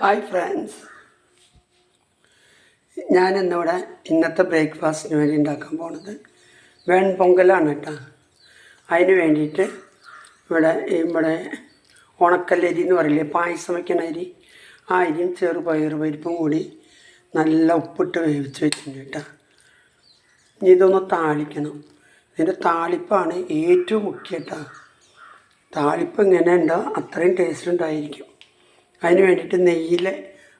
Hi friends ഞാൻ ഇന്നിവിടെ ഇന്നത്തെ ബ്രേക്ക്ഫാസ്റ്റിന് വേണ്ടി ഉണ്ടാക്കാൻ പോണത് വെൺപൊങ്കലാണ് കേട്ടോ. അതിന് വേണ്ടിയിട്ട് ഇവിടെ ഇവിടെ ഉണക്കല്ലരി എന്ന് പറയില്ലേ പായസം വയ്ക്കണ അരി ആ അരിയും ചെറുപയർ പരിപ്പും കൂടി നല്ല ഉപ്പിട്ട് വേവിച്ച് വെച്ചിട്ടുണ്ട് കേട്ടോ. ഇനി ഇതൊന്ന് താളിക്കണം. ഇതിന്റെ താളിപ്പാണ് ഏറ്റവും മുഖ്യം കേട്ടോ. താളിപ്പ് എങ്ങനെ ഉണ്ടോ അത്രയും ടേസ്റ്റ് ഉണ്ടായിരിക്കും. അതിന് വേണ്ടിയിട്ട് നെയ്യിൽ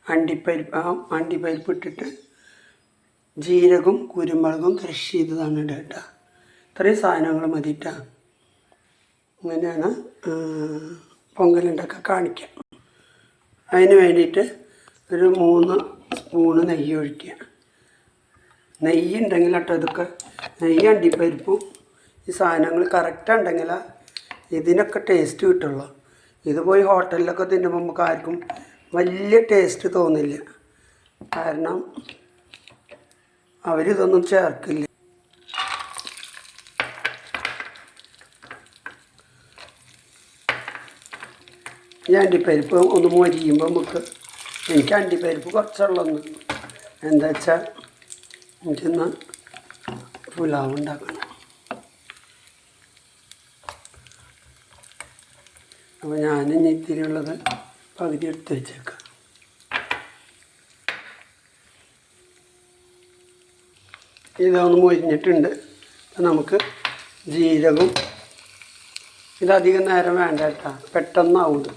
അണ്ടിപ്പരിപ്പ് ആ അണ്ടിപ്പരിപ്പ് ഇട്ടിട്ട് ജീരകവും കുരുമുളകും ക്രഷ് ചെയ്തതാണ് ഇടുക ഇത്രയും സാധനങ്ങൾ മതി കേട്ടോ അങ്ങനെയാണ് പൊങ്കലുണ്ടൊക്കെ കാണിക്കുക അതിന് വേണ്ടിയിട്ട് ഒരു മൂന്ന് സ്പൂണ് നെയ്യ് ഒഴിക്കുക. നെയ്യ് ഉണ്ടെങ്കിൽ കേട്ടോ ഇതൊക്കെ. നെയ്യ് അണ്ടിപ്പരിപ്പും ഈ സാധനങ്ങൾ കറക്റ്റ് ഉണ്ടെങ്കിൽ ഇതിനൊക്കെ ടേസ്റ്റ് കിട്ടുള്ളൂ. ഇത് പോയി ഹോട്ടലിലൊക്കെ തിന്നുമ്പോൾ നമുക്ക് ആർക്കും വലിയ ടേസ്റ്റ് തോന്നില്ല. കാരണം അവരിതൊന്നും ചേർക്കില്ല. ഈ അണ്ടിപ്പരിപ്പ് ഒന്ന് മൊരിയുമ്പോൾ നമുക്ക് എനിക്ക് അണ്ടിപ്പരിപ്പ് കുറച്ചുള്ളൊന്ന് എന്താ വെച്ചാൽ എനിക്കിന്ന് പുലാവ് ഉണ്ടാക്കണം. അപ്പോൾ ഞാൻ ഇനി ഇത്തിരി പകുതി എടുത്ത് വെച്ചേക്കാം. ഇതൊന്ന് മൊരിഞ്ഞിട്ടുണ്ട്. നമുക്ക് ജീരകം ഇതധികം നേരം വേണ്ട കേട്ടോ. പെട്ടെന്നാവും ഇത്.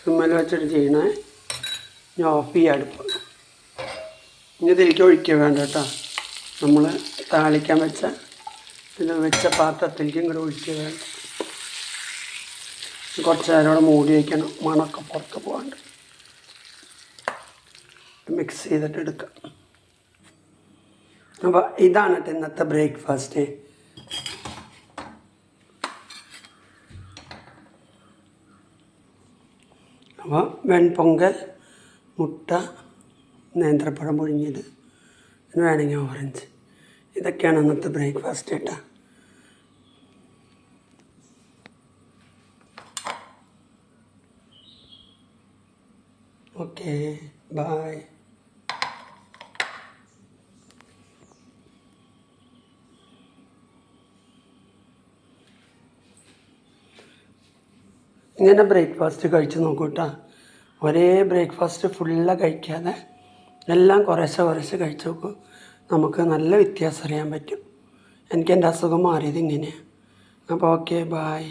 സിമ്മൽ വെച്ചിട്ട് ചെയ്യണേ. ഞാൻ ഓഫ് ചെയ്യാം അടുപ്പ്. ഇനി ഇതിലേക്ക് ഒഴിക്കുക വേണ്ട കേട്ടോ. നമ്മൾ താളിക്കാൻ വെച്ച ഇത് വെച്ച പാത്രത്തിലേക്ക് ഇങ്ങോട്ട് ഒഴിക്കുക വേണ്ട. കുറച്ച് നേരം കൂടെ മൂടി വയ്ക്കണം. മണമൊക്കെ പുറത്ത് പോകാണ്ട്. മിക്സ് ചെയ്തിട്ട് എടുക്കാം. അപ്പോൾ ഇതാണ് കേട്ടോ ഇന്നത്തെ ബ്രേക്ക്ഫാസ്റ്റ് അപ്പോൾ വെൺപൊങ്കൽ മുട്ട നേന്ത്രപ്പഴം പൊഴിഞ്ഞത് വേണമെങ്കിൽ ഓറഞ്ച് ഇതൊക്കെയാണ് ഇന്നത്തെ ബ്രേക്ക്ഫാസ്റ്റ് കേട്ടോ. ഓക്കെ ബായ് ഇങ്ങനെ ബ്രേക്ക്ഫാസ്റ്റ് കഴിച്ച് നോക്കൂ ഒരേ ബ്രേക്ക്ഫാസ്റ്റ് ഫുള്ള് കഴിക്കാതെ എല്ലാം കുറേശ്ശെ കുറേശ്ശെ കഴിച്ച് നോക്കൂ. നമുക്ക് നല്ല വ്യത്യാസം അറിയാൻ പറ്റും. എനിക്ക് എന്റെ അസുഖം മാറിയത് ഇങ്ങനെയാണ് അപ്പോൾ ഓക്കെ ബായ്